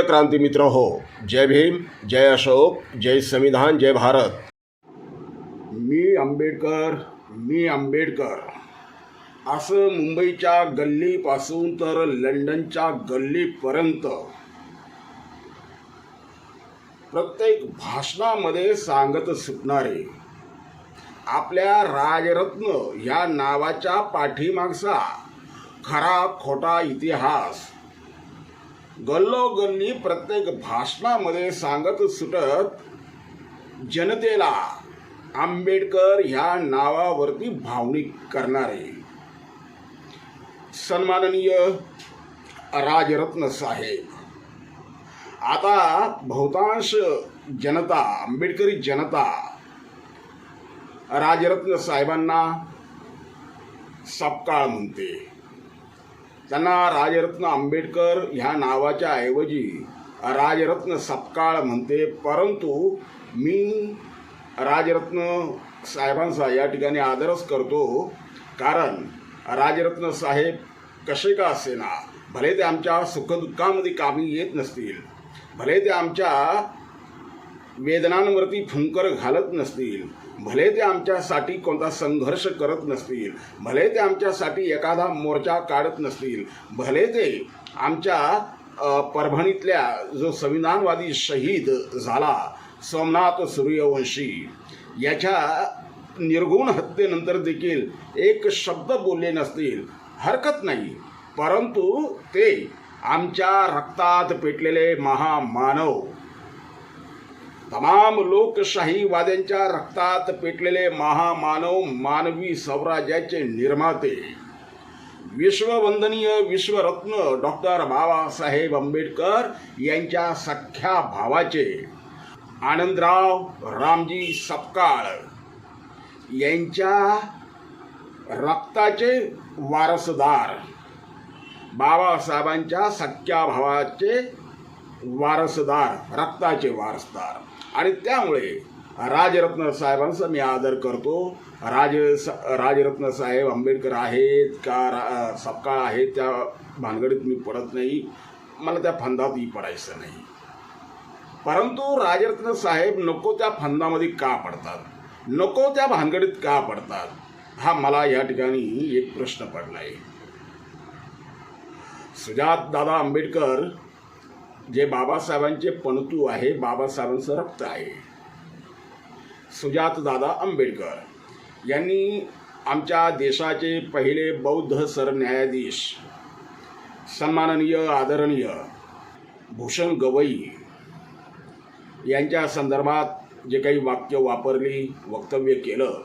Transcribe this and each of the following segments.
प्रिय क्रांती मित्र हो जय भीम जय अशोक जय संविधान जय भारत. मी आंबेडकर मी आंबेडकर. असं मुंबईच्या गल्लीपासून तर लंडनच्या गल्लीपर्यंत. प्रत्येक भाषणामध्ये सांगत सुटणारे. आपल्या राजरत्न या नावाच्या पाठीमागचा खरा खोटा इतिहास. गल्लोगल्ली प्रत्येक भाषणामध्ये सांगत सुटत जनतेला आंबेडकर ह्या नावावरती भावनिक करणारे. सन्माननीय राजरत्न साहेब. आता बहुतांश जनता आंबेडकरी जनता राजरत्न साहेबांना सपकाळ म्हणते. त्यांना राजरत्न आंबेडकर ह्या नावाच्या ऐवजी राजरत्न सपकाळ म्हणते. परंतु मी राजरत्न साहेबांचा या ठिकाणी आदरच करतो. कारण राजरत्न साहेब कसे का असेना? भले ते आमच्या सुखदुःखामध्ये कामी येत नसतील. भले ते आमच्या वेदनांवरती फुंकर घालत नसतील. भले ते आमच्यासाठी कोणता संघर्ष करत नसतील भले ते आमच्यासाठी एखादा मोर्चा काढत नसतील भले ते आमच्या परभणीतल्या जो संविधानवादी शहीद झाला सोमनाथ सूर्यवंशी याच्या निर्गुण हत्येनंतर देखील एक शब्द बोलले नसतील हरकत नाही. परंतु ते आमच्या रक्तात पेटलेले महामानव तमाम लोकशाहीवाद्यांच्या रक्तात पेटलेले महामानव मानवी स्वराज्याचे निर्माते. विश्ववंदनीय विश्वरत्न डॉक्टर बाबासाहेब आंबेडकर यांच्या सख्या भावाचे. आनंदराव रामजी सपकाळ यांच्या रक्ताचे वारसदार. बाबासाहेबांच्या सख्या भावाचे वारसदार रक्ताचे वारसदार. आणि त्यामुळे राजरत्न साहेबांचा मी आदर करतो. राज राजरत्न साहेब आंबेडकर आहेत का रा सपकाळ आहेत त्या भानगडीत मी पडत नाही. मला त्या फंदातही पडायचं नाही. परंतु राजरत्न साहेब नको त्या फंदामध्ये का पडतात? नको त्या भानगडीत का पडतात? हा मला या ठिकाणी एक प्रश्न पडला आहे सुजात दादा आंबेडकर जे बाबासाहेबांचे पणतू आहे बाबासाहेबांचं रक्त आहे. सुजात दादा आंबेडकर यांनी आमच्या देशाचे पहिले बौद्ध सरन्यायाधीश सन्माननीय आदरणीय भूषण गवई यांच्या संदर्भात जे काही वाक्य वापरली वक्तव्य केलं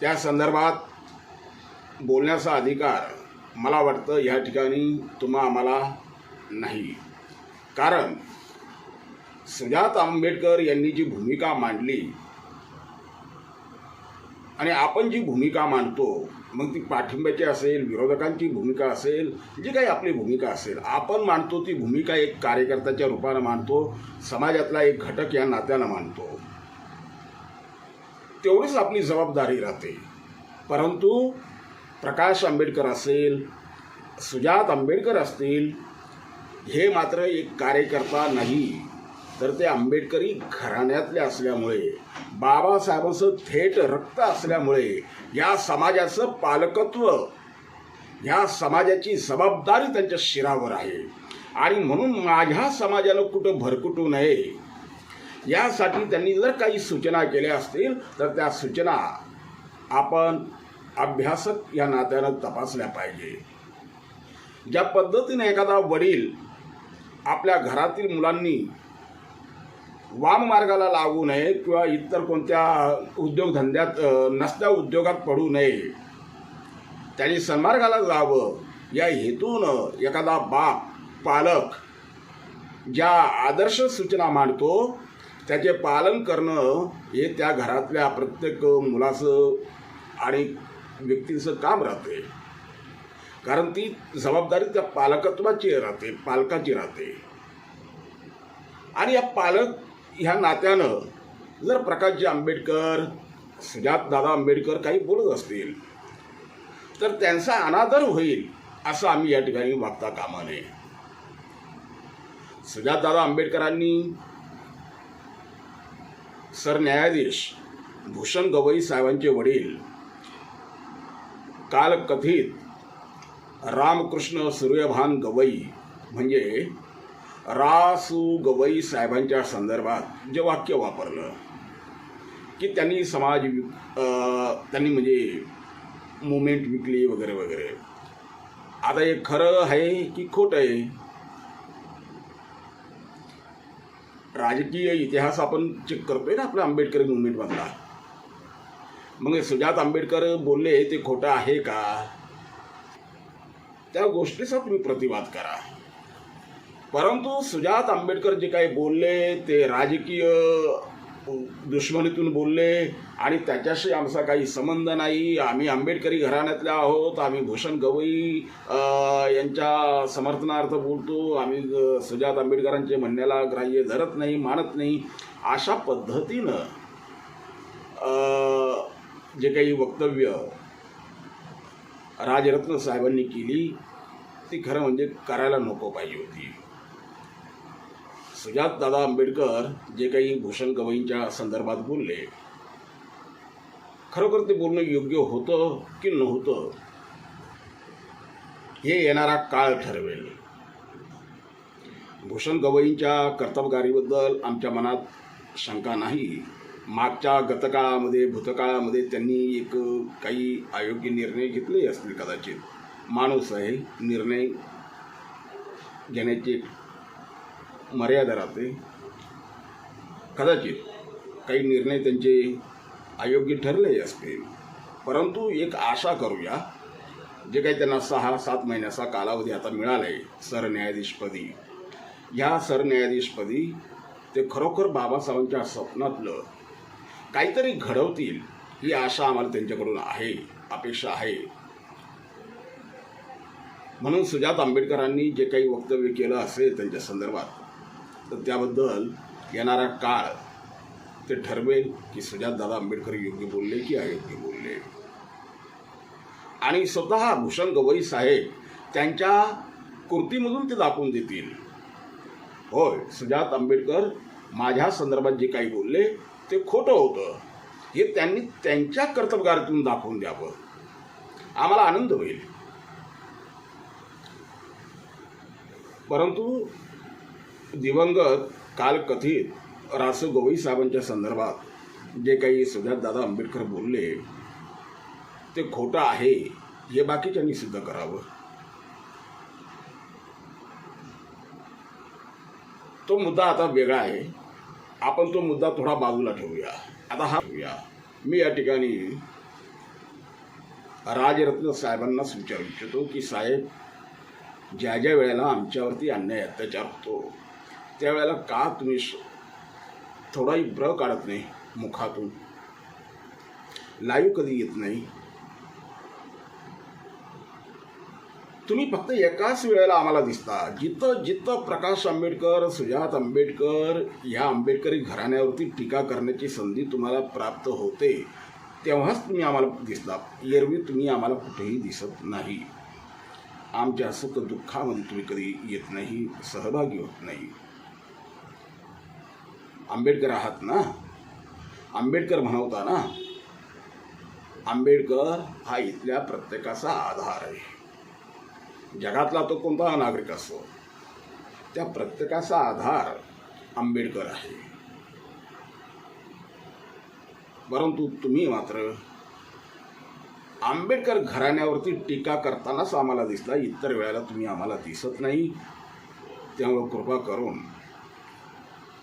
त्या संदर्भात बोलण्याचा अधिकार मला वाटतं या ठिकाणी तुम्हा आम्हाला नाही. कारण सुजात आंबेडकर यांनी जी भूमिका मांडली आणि आपण जी भूमिका मांडतो मग ती पाठिंब्याची असेल विरोधकांची भूमिका असेल जी काही आपली भूमिका असेल आपण मांडतो ती भूमिका एक कार्यकर्त्याच्या रूपानं मांडतो समाजातला एक घटक या नात्यानं मांडतो तेवढीच आपली जबाबदारी राहते. परंतु प्रकाश आंबेडकर असेल सुजात आंबेडकर असतील हे मात्र एक कार्यकर्ता नाही तर ते आंबेडकरी घराण्यातले असल्यामुळे बाबासाहेबांचं थेट रक्त असल्यामुळे या समाजाचं पालकत्व ह्या समाजाची जबाबदारी त्यांच्या शिरावर आहे. आणि म्हणून माझ्या समाजानं कुठं भरकुटू नये यासाठी त्यांनी जर काही सूचना केल्या असतील तर त्या सूचना आपण अभ्यासक या नात्यानं तपासल्या पाहिजे. ज्या पद्धतीने एखादा वडील आपल्या घरातील मुलांनी वाम मार्गाला लागू नये किंवा इतर कोणत्या उद्योगधंद्यात नसत्या उद्योगात पडू नये. त्यांनी सन्मार्गाला जावं या हेतून एखादा बाप पालक ज्या आदर्श सूचना मांडतो त्याचे पालन करणं हे त्या घरातल्या प्रत्येक मुलाचं आणि व्यक्तीचं काम राहते. कारण ती जबाबदारी त्या पालकत्वाची राहते पालकाची राहते. आणि या पालक ह्या नात्यानं जर प्रकाशजी आंबेडकर सुजातदादा आंबेडकर काही बोलत असतील तर त्यांचा अनादर होईल असं आम्ही या ठिकाणी मागता कामा नये सुजातदादा आंबेडकरांनी सरन्यायाधीश भूषण गवई साहेबांचे वडील कालकथित रामकृष्ण सूर्यभान गवई म्हणजे रासू गवई साहेबांच्या संदर्भात जे वाक्य वापरलं की त्यांनी समाज विक- त्यांनी म्हणजे मुवमेंट विकली वगैरे वगैरे. आता हे खरं आहे की खोटं आहे? राजकीय इतिहास आपण चेक करतोय ना आपल्या आंबेडकरी मुवमेंटमधला मग सुजात आंबेडकर बोलले ते खोटं आहे का? त्या गोष्टीचा तुम्ही प्रतिवाद करा. परंतु सुजात आंबेडकर जे काही बोलले ते राजकीय दुश्मनीतून बोलले आणि त्याच्याशी आमचा काही संबंध नाही. आम्ही आंबेडकरी घराण्यातल्या आहोत आम्ही भूषण गवई यांच्या समर्थनार्थ बोलतो. आम्ही सुजात आंबेडकरांचे म्हणण्याला ग्राह्य धरत नाही मानत नाही. अशा पद्धतीनं जे काही वक्तव्य राजरत्न साहेबांनी केली ती खरं म्हणजे करायला नको पाहिजे होती. सुजात दादा आंबेडकर जे काही भूषण गवईंच्या संदर्भात बोलले खरोखर ते बोलणं योग्य होतं की नव्हतं हे येणारा काळ ठरवेल. भूषण गवईंच्या कर्तबगारीबद्दल आमच्या मनात शंका नाही. मागच्या गतकाळामध्ये भूतकाळामध्ये त्यांनी एक काही अयोग्य निर्णय घेतले असतील कदाचित. माणूस आहे निर्णय घेण्याची मर्यादा राहते. कदाचित काही निर्णय त्यांचे अयोग्य ठरले असतील. परंतु एक आशा करूया जे काही त्यांना सहा सात महिन्याचा कालावधी आता मिळाला आहे सरन्यायाधीशपदी. ह्या सरन्यायाधीशपदी ते खरोखर बाबासाहेबांच्या स्वप्नातलं काहीतरी घडवतील ही आशा आम्हाला त्यांच्याकडून आहे अपेक्षा आहे. म्हणून सुजात आंबेडकरांनी जे काही वक्तव्य केलं असेल त्यांच्या संदर्भात तर त्याबद्दल येणारा काळ ते ठरवेल की सुजातदादा आंबेडकर योग्य बोलले की अयोग्य बोलले. आणि स्वतः भूषण गवई साहेब त्यांच्या कृतीमधून ते दाखवून देतील. होय सुजात आंबेडकर माझ्या संदर्भात जे काही बोलले ते खोटं होतं. हे त्यांनी त्यांच्या कर्तबगारीतून दाखवून द्यावं. आम्हाला आनंद होईल. परंतु दिवंगत काल कथित रासू गवई साहेबांच्या संदर्भात जे काही दादा आंबेडकर बोलले ते खोटं आहे हे बाकीच्यांनी सिद्ध करावं. तो मुद्दा आता वेगळा आहे. आपण तो मुद्दा थोडा बाजूला ठेवूया. आता हा ठेवूया मी या ठिकाणी राजरत्न साहेबांनाच विचारू इच्छितो की साहेब ज्या ज्या वेळेला आमच्यावरती अन्याय अत्याचार होतो त्यावेळेला का तुम्ही थोडाही ब्र काढत नाही मुखातून? लाईव्ह कधी येत नाही? तुम्ही फक्त एकाच वेळेला आम्हाला दिसता. जिथं जिथं प्रकाश आंबेडकर सुजात आंबेडकर या आंबेडकरी घराण्यावरती टीका करण्याची संधी तुम्हाला प्राप्त होते तेव्हाच तुम्ही आम्हाला दिसला एरवी तुम्ही आम्हाला कुठेही दिसत नाही. आमच्या सुख दुःखामध्ये तुम्ही कधी येत नाही सहभागी होत नाही. आंबेडकर आहात ना? आंबेडकर म्हणवता ना? आंबेडकर हा इथल्या प्रत्येकाचा आधार आहे. जगातला तो कोणता नागरिक असो त्या प्रत्येकाचा आधार आंबेडकर आहे. परंतु तुम्ही मात्र आंबेडकर घराण्यावरती टीका करतानाच आम्हाला दिसला इतर वेळेला तुम्ही आम्हाला दिसत नाही. त्यामुळं कृपा करून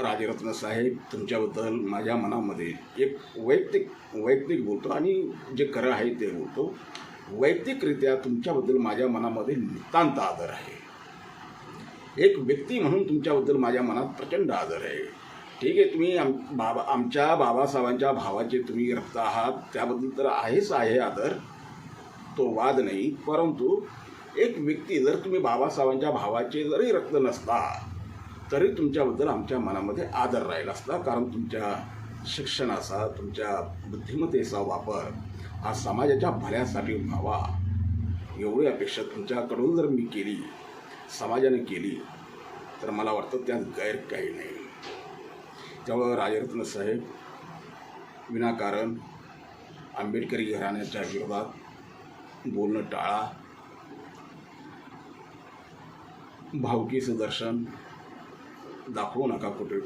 राजरत्न साहेब तुमच्याबद्दल माझ्या मनामध्ये एक वैयक्तिक वैयक्तिक बोलतो आणि जे खरं आहे ते बोलतो. वैयक्तिकरित्या तुमच्याबद्दल माझ्या मनामध्ये नितांत आदर आहे. एक व्यक्ती म्हणून तुमच्याबद्दल माझ्या मनात प्रचंड आदर आहे. ठीक आहे तुम्ही आम बाबा आमच्या बाबासाहेबांच्या भावाचे तुम्ही रक्त आहात त्याबद्दल तर आहेच आहे आदर. तो वाद नाही परंतु एक व्यक्ती जर तुम्ही बाबासाहेबांच्या भावाचे जरी रक्त नसता तरी तुमच्याबद्दल आमच्या मनामध्ये आदर राहिला असता कारण तुमच्या शिक्षणाचा तुमच्या बुद्धिमत्तेचा वापर हा समाजाच्या भल्यासाठी व्हावा. एवढी अपेक्षा तुमच्याकडून जर मी केली समाजाने केली तर मला वाटतं त्यात गैर काही नाही. त्यामुळं राजरत्न साहेब विनाकारण आंबेडकरी घराण्याच्या विरोधात बोलणं टाळा. भावकीचं दर्शन दाखवू नका कुठे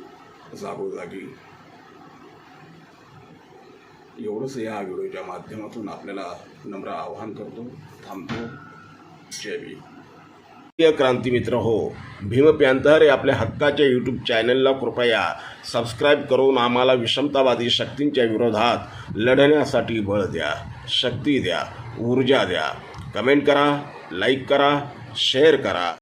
जागोजागी. एवढंच या व्हिडिओच्या माध्यमातून आपल्याला नम्र आवाहन करतो. थांबतो. जय भीम. क्रांती मित्र हो भीम प्यांतर हे आपल्या हक्काच्या यूट्यूब चॅनलला कृपया सबस्क्राईब करून आम्हाला विषमतावादी शक्तींच्या विरोधात लढण्यासाठी बळ द्या शक्ती द्या ऊर्जा द्या. कमेंट करा लाईक करा शेअर करा.